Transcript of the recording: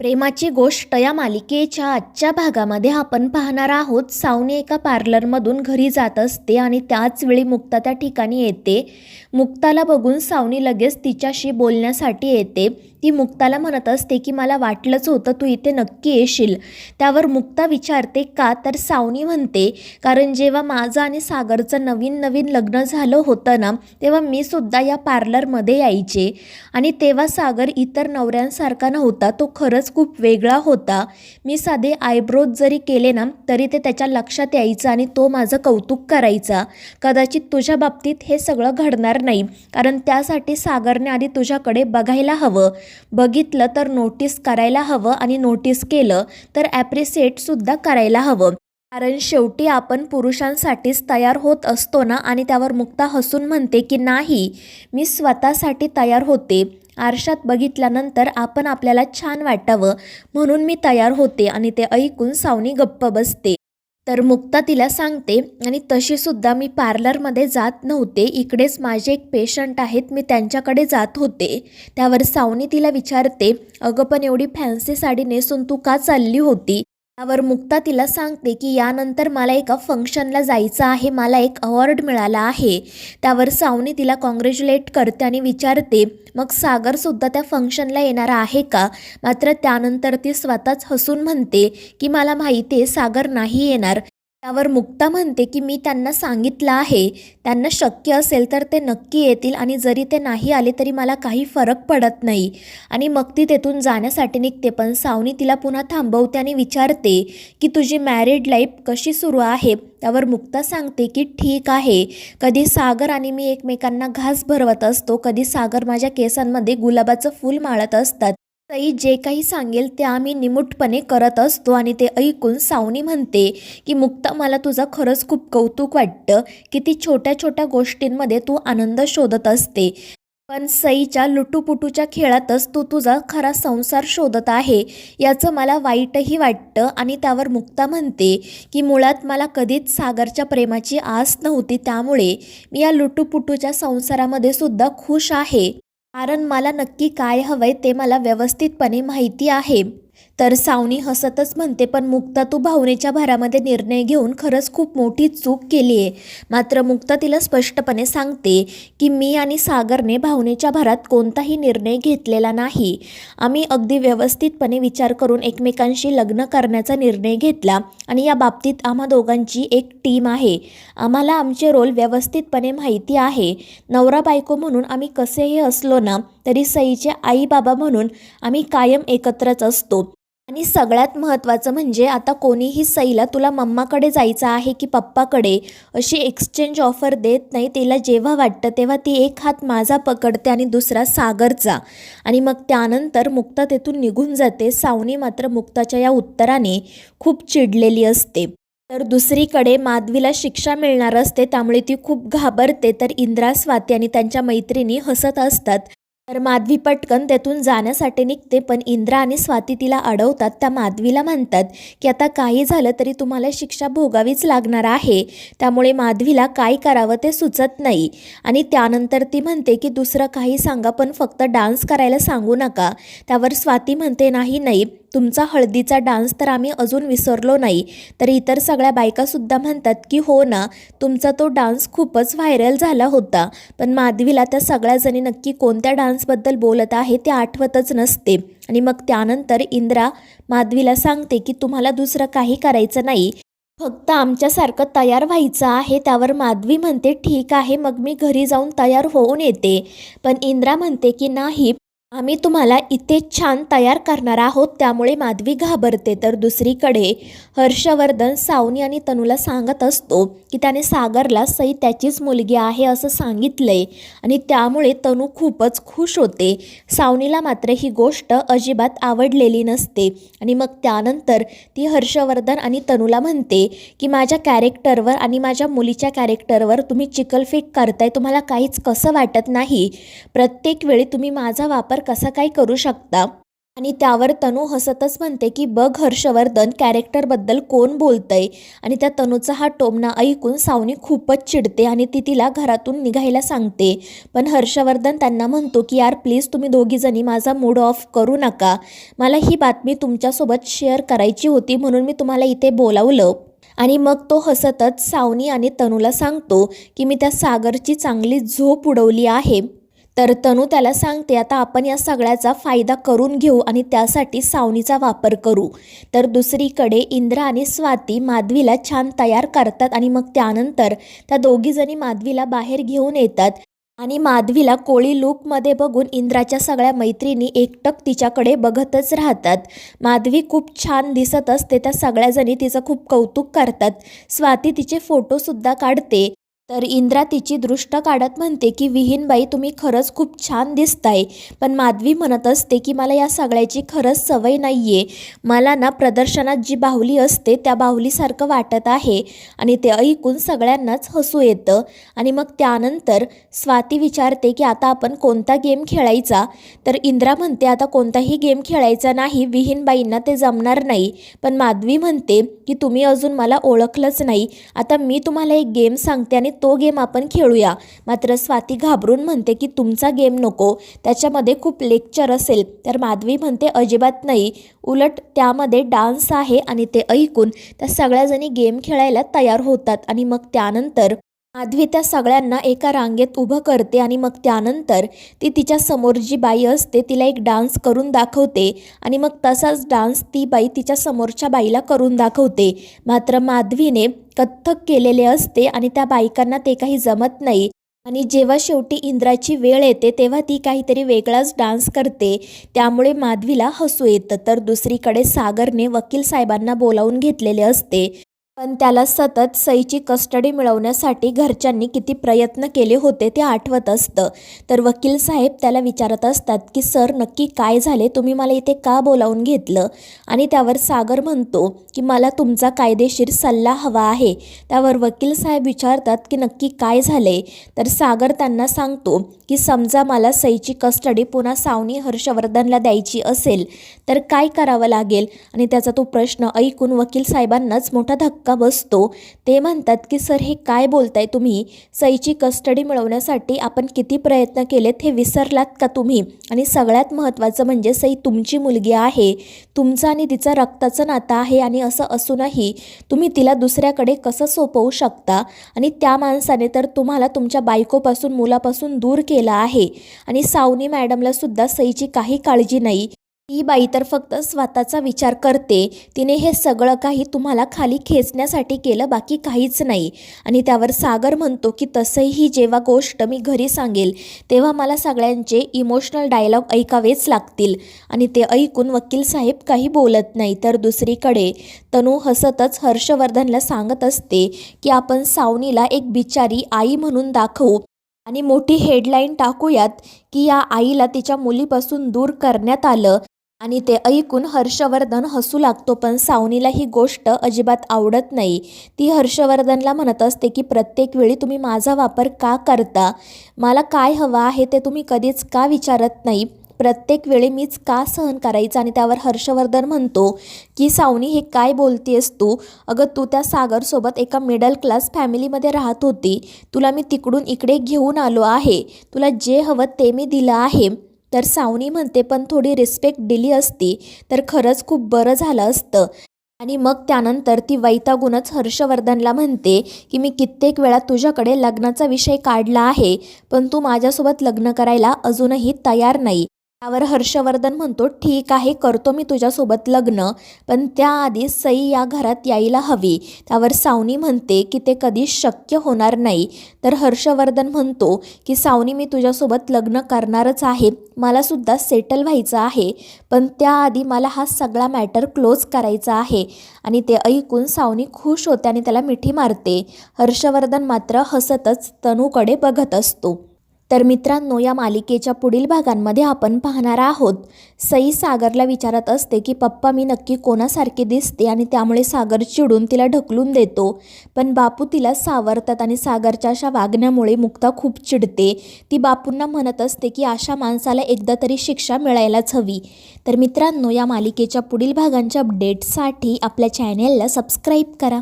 प्रेमाची गोष्ट या मालिकेच्या आजच्या भागामध्ये आपण पाहणार आहोत. सावनी एका पार्लरमधून घरी जात असते आणि त्याच वेळी मुक्ता त्या ठिकाणी येते. मुक्ताला बघून सावनी लगेच तिच्याशी बोलण्यासाठी येते. ती मुक्ताला म्हणत असते की मला वाटलंच होतं तू इथे नक्की येशील. त्यावर मुक्ता विचारते का? तर सावनी म्हणते कारण जेव्हा माझं आणि सागरचं नवीन नवीन लग्न झालं होतं ना तेव्हा मी सुद्धा या पार्लरमध्ये यायचे. आणि तेव्हा सागर इतर नवऱ्यांसारखा नव्हता तो खरंच खूप वेगळा होता. मी साधे आयब्रोज जरी केले ना तरी ते त्याच्या लक्षात यायचं आणि तो माझं कौतुक करायचा. कदाचित तुझ्या बाबतीत हे सगळं घडणार नाही कारण त्यासाठी सागरने आधी तुझ्याकडे बघायला हवं. बघितलं तर नोटीस करायला हवं आणि नोटीस केलं तर ॲप्रिसिएटसुद्धा करायला हवं. कारण शेवटी आपण पुरुषांसाठीच तयार होत असतो ना आणि त्यावर मुक्ता हसून म्हणते की नाही मी स्वतःसाठी तयार होते. आरशात बघितल्यानंतर आपण आपल्याला छान वाटावं. म्हणून मी तयार होते. आणि ते ऐकून सावनी गप्प बसते. तर मुक्ता तिला सांगते आणि तशीसुद्धा मी पार्लरमध्ये जात नव्हते. इकडेच माझे एक पेशंट आहेत मी त्यांच्याकडे जात होते. त्यावर सावनी तिला विचारते अगं पण एवढी फॅन्सी साडी नेसून तू का चालली होती? त्यावर मुक्ता तिला सांगते की यानंतर मला एका फंक्शनला जायचं आहे मला एक अवॉर्ड मिळाला आहे. त्यावर सावनी तिला कॉंग्रॅच्युलेट करते आणि विचारते मग सागरसुद्धा त्या फंक्शनला येणार आहे का? मात्र त्यानंतर ती स्वतःच हसून म्हणते की मला माहिती आहे सागर नाही येणार त्यावर मुक्ता म्हणते की मी त्यांना सांगितलं आहे त्यांना शक्य असेल तर ते नक्की येतील आणि जरी ते नाही आले तरी मला काही फरक पडत नाही. आणि मग ती तेथून जाण्यासाठी निघते पण सावनी तिला पुन्हा थांबवते आणि विचारते की तुझी मॅरिड लाईफ कशी सुरू आहे? त्यावर मुक्ता सांगते की ठीक आहे. कधी सागर आणि मी एकमेकांना घास भरवत असतो कधी सागर माझ्या केसांमध्ये गुलाबाचं फूल माळत असतात. सई जे काही सांगेल ते आम्ही निमूटपणे करत असतो आणि ते ऐकून सावनी म्हणते की मुक्ता मला तुझं खरंच खूप कौतुक वाटतं की ती छोट्या छोट्या गोष्टींमध्ये तू आनंद शोधत असते. पण सईच्या लुटूपुटूच्या खेळातच तू तुझा खरा संसार शोधत आहे. याचं मला वाईटही वाटतं आणि त्यावर मुक्ता म्हणते की मुळात मला कधीच सागरच्या प्रेमाची आस नव्हती त्यामुळे मी या लुटूपुटूच्या संसारामध्ये सुद्धा खुश आहे. कारण मला नक्की काय हवंय ते मला व्यवस्थितपणे माहिती आहे. तर सावनी हसतच म्हणते पण मुक्ता तू भावनेच्या भरामध्ये निर्णय घेऊन खरंच खूप मोठी चूक केली आहे. मात्र मुक्ता तिला स्पष्टपणे सांगते की मी आणि सागरने भावनेच्या भरात कोणताही निर्णय घेतलेला नाही. आम्ही अगदी व्यवस्थितपणे विचार करून एकमेकांशी लग्न करण्याचा निर्णय घेतला आणि या बाबतीत आम्हा दोघांची एक टीम आहे. आम्हाला आमचे रोल व्यवस्थितपणे माहिती आहे. नवरा बायको म्हणून आम्ही कसेही असलो ना तरी सईचे आई बाबा म्हणून आम्ही कायम एकत्रच असतो. आणि सगळ्यात महत्त्वाचं म्हणजे आता कोणीही सईला तुला मम्माकडे जायचं आहे की पप्पाकडे अशी एक्सचेंज ऑफर देत नाही तिला जेव्हा वाटतं तेव्हा ती एक हात माझा पकडते आणि दुसरा सागरचा. आणि मग त्यानंतर मुक्ता तेथून निघून जाते. सावनी मात्र मुक्ताच्या या उत्तराने खूप चिडलेली असते. तर दुसरीकडे माधवीला शिक्षा मिळणार असते त्यामुळे ती खूप घाबरते. तर इंद्रा स्वाती आणि त्यांच्या मैत्रिणी हसत असतात. तर माधवी पटकन त्यातून जाण्यासाठी निघते पण इंद्रा आणि स्वाती तिला अडवतात. त्या माधवीला म्हणतात की आता काही झालं तरी तुम्हाला शिक्षा भोगावीच लागणार आहे. त्यामुळे माधवीला काय करावं ते सुचत नाही. आणि त्यानंतर ती म्हणते की दुसरं काही सांगा पण फक्त डान्स करायला सांगू नका. त्यावर स्वाती म्हणते नाही नाही तुमचा हळदीचा डान्स तर आम्ही अजून विसरलो नाही. तर इतर सगळ्या बायकासुद्धा म्हणतात की हो ना तुमचा तो डान्स खूपच व्हायरल झाला होता. पण माधवीला त्या सगळ्याजणी नक्की कोणत्या डान्सबद्दल बोलत आहे ते आठवतच नसते. आणि मग त्यानंतर इंद्रा माधवीला सांगते की तुम्हाला दुसरं काही करायचं नाही. फक्त आमच्यासारखं तयार व्हायचं आहे त्यावर माधवी म्हणते ठीक आहे मग मी घरी जाऊन तयार होऊन येते. पण इंद्रा म्हणते की नाही आम्ही तुम्हाला इथे छान तयार करणार आहोत त्यामुळे माधवी घाबरते. तर दुसरीकडे हर्षवर्धन सावनी आणि तनूला सांगत असतो की त्याने सागरला सई त्याचीच मुलगी आहे असं सांगितलंय आणि त्यामुळे तनू खूपच खुश होते. सावनीला मात्र ही गोष्ट अजिबात आवडलेली नसते आणि मग त्यानंतर ती हर्षवर्धन आणि तनूला म्हणते की माझ्या कॅरेक्टरवर आणि माझ्या मुलीच्या कॅरेक्टरवर तुम्ही चिकलफेक करताय तुम्हाला काहीच कसं वाटत नाही. प्रत्येक वेळी तुम्ही माझा वापर कसा काय करू शकता? आणि त्यावर तनू हसतच म्हणते की बघ हर्षवर्धन कॅरेक्टरबद्दल कोण बोलतंय? आणि त्या तनूचा हा टोमणा ऐकून सावनी खूपच चिडते आणि ती तिला घरातून निघायला सांगते. पण हर्षवर्धन त्यांना म्हणतो की यार प्लीज तुम्ही दोघीजणी माझा मूड ऑफ करू नका. मला ही बातमी तुमच्यासोबत शेअर करायची होती म्हणून मी तुम्हाला इथे बोलावलं. आणि मग तो हसतच सावनी आणि तनूला सांगतो की मी त्या सागरची चांगली झोप उडवली आहे. तर तनू त्याला सांगते आता आपण या सगळ्याचा फायदा करून घेऊ आणि त्यासाठी सावनीचा वापर करू. तर दुसरीकडे इंद्रा आणि स्वाती माधवीला छान तयार करतात आणि मग त्यानंतर त्या दोघीजणी माधवीला बाहेर घेऊन येतात आणि माधवीला कोळी लूकमध्ये बघून इंद्राच्या सगळ्या मैत्रिणी एकटक तिच्याकडे बघतच राहतात. माधवी खूप छान दिसत असते त्या सगळ्याजणी तिचं खूप कौतुक करतात. स्वाती तिचे फोटोसुद्धा काढते. तर इंद्रा तिची दृष्ट काढत म्हणते की विहीनबाई तुम्ही खरंच खूप छान दिसताय. पण माधवी म्हणत असते की मला या सगळ्याची खरंच सवय नाही आहे मला ना प्रदर्शनात जी बाहुली असते त्या बाहुलीसारखं वाटत आहे. आणि ते ऐकून सगळ्यांनाच हसू येतं. आणि मग त्यानंतर स्वाती विचारते की आता आपण कोणता गेम खेळायचा? तर इंद्रा म्हणते आता कोणताही गेम खेळायचा नाही. विहीनबाईंना ते जमणार नाही. पण माधवी म्हणते की तुम्ही अजून मला ओळखलंच नाही. आता मी तुम्हाला एक गेम सांगते आणि तो गेम आपण खेळूया. मात्र स्वाती घाबरून म्हणते की तुमचा गेम नको. त्याच्यामध्ये खूप लेक्चर असेल. तर माधवी म्हणते अजिबात नाही. उलट त्यामध्ये डान्स आहे आणि ते ऐकून त्या सगळ्याजणी गेम खेळायला तयार होतात आणि मग त्यानंतर आधवी त्या सगळ्यांना एका रांगेत उभं करते आणि मग त्यानंतर ती तिच्या समोर जी बाई असते तिला एक डान्स करून दाखवते आणि मग तसाच डान्स ती बाई तिच्या समोरच्या बाईला करून दाखवते. मात्र माधवीने कथ्थक केलेले असते आणि त्या बायकांना ते काही जमत नाही आणि जेव्हा शेवटी इंद्राची वेळ येते तेव्हा ती काहीतरी वेगळाच डान्स करते. त्यामुळे माधवीला हसू येतं. तर दुसरीकडे सागरने वकील साहेबांना बोलावून घेतलेले असते. पण त्याला सतत सईची कस्टडी मिळवण्यासाठी घरच्यांनी किती प्रयत्न केले होते ते आठवत असतं. तर वकील साहेब त्याला विचारत असतात की सर नक्की काय झाले? तुम्ही मला इथे का बोलावून घेतलं? आणि त्यावर सागर म्हणतो की मला तुमचा कायदेशीर सल्ला हवा आहे. त्यावर वकील साहेब विचारतात की नक्की काय झाले? तर सागर त्यांना सांगतो की समजा मला सईची कस्टडी पुन्हा सावनी हर्षवर्धनला द्यायची असेल तर काय करावं लागेल? आणि त्याचा तो प्रश्न ऐकून वकील साहेबांनाच मोठा धक्का बसतो. ते म्हणतात की सर हे काय बोलताय तुम्ही? सईची कस्टडी मिळवण्यासाठी आपण किती प्रयत्न केलेत हे विसरलात का तुम्ही? आणि सगळ्यात महत्त्वाचं म्हणजे सई तुमची मुलगी आहे. तुमचं आणि तिचं रक्ताचं नातं आहे आणि असं असूनही तुम्ही तिला दुसऱ्याकडे कसं सोपवू शकता? आणि त्या माणसाने तर तुम्हाला तुमच्या बायकोपासून मुलापासून दूर केलं आहे. आणि सावनी मॅडमला सुद्धा सईची काही काळजी नाही. ती बाई तर फक्त स्वतःचा विचार करते. तिने हे सगळं काही तुम्हाला खाली खेचण्यासाठी केलं बाकी काहीच नाही. आणि त्यावर सागर म्हणतो की तसंही जेव्हा गोष्ट मी घरी सांगेल तेव्हा मला सगळ्यांचे इमोशनल डायलॉग ऐकावेच लागतील. आणि ते ऐकून वकील साहेब काही बोलत नाही तर दुसरीकडे. तनू हसतच हर्षवर्धनला सांगत असते की आपण सावनीला एक बिचारी आई म्हणून दाखवू. आणि मोठी हेडलाईन टाकूयात की या आईला तिच्या मुलीपासून दूर करण्यात आलं. आणि ते ऐकून हर्षवर्धन हसू लागतो पण सावनीला ही गोष्ट अजिबात आवडत नाही. ती हर्षवर्धनला म्हणत असते की प्रत्येक वेळी तुम्ही माझा वापर का करता? मला काय हवं आहे ते तुम्ही कधीच का विचारत नाही? प्रत्येक वेळी मीच का सहन करायचं? आणि त्यावर हर्षवर्धन म्हणतो की सावनी हे काय बोलतेस तू? अगं तू त्या सागरसोबत एका मिडल क्लास फॅमिलीमध्ये राहत होती. तुला मी तिकडून इकडे घेऊन आलो आहे. तुला जे हवं ते मी दिलं आहे. तर सावनी म्हणते पण थोडी रिस्पेक्ट दिली असती तर खरंच खूप बरं झालं असतं. आणि मग त्यानंतर ती वैतागूनच हर्षवर्धनला म्हणते की मी कित्येक वेळा तुझ्याकडे लग्नाचा विषय काढला आहे पण तू माझ्यासोबत लग्न करायला अजूनही तयार नाही. त्यावर हर्षवर्धन म्हणतो ठीक आहे करतो मी तुझ्यासोबत लग्न पण त्याआधी सई या घरात यायला हवी. त्यावर सावनी म्हणते की ते कधीच शक्य होणार नाही. तर हर्षवर्धन म्हणतो की सावनी मी तुझ्यासोबत लग्न करणारच आहे. मलासुद्धा सेटल व्हायचं आहे पण त्याआधी मला हा सगळा मॅटर क्लोज करायचा आहे. आणि ते ऐकून सावनी खुश होते आणि त्याला मिठी मारते. हर्षवर्धन मात्र हसतच तनूकडे बघत असतो. तर मित्रांनो या मालिकेच्या पुढील भागांमध्ये आपण पाहणार आहोत. सई सागरला विचारत असते की पप्पा मी नक्की कोणासारखे दिसते आणि त्यामुळे सागर चिडून तिला ढकलून देतो. पण बापू तिला सावरतात आणि सागरच्या अशा वागण्यामुळे मुक्ता खूप चिडते. ती बापूंना म्हणत असते की अशा माणसाला एकदा तरी शिक्षा मिळायलाच हवी. तर मित्रांनो या मालिकेच्या पुढील भागांच्या अपडेटसाठी आपल्या चॅनेलला सबस्क्राईब करा.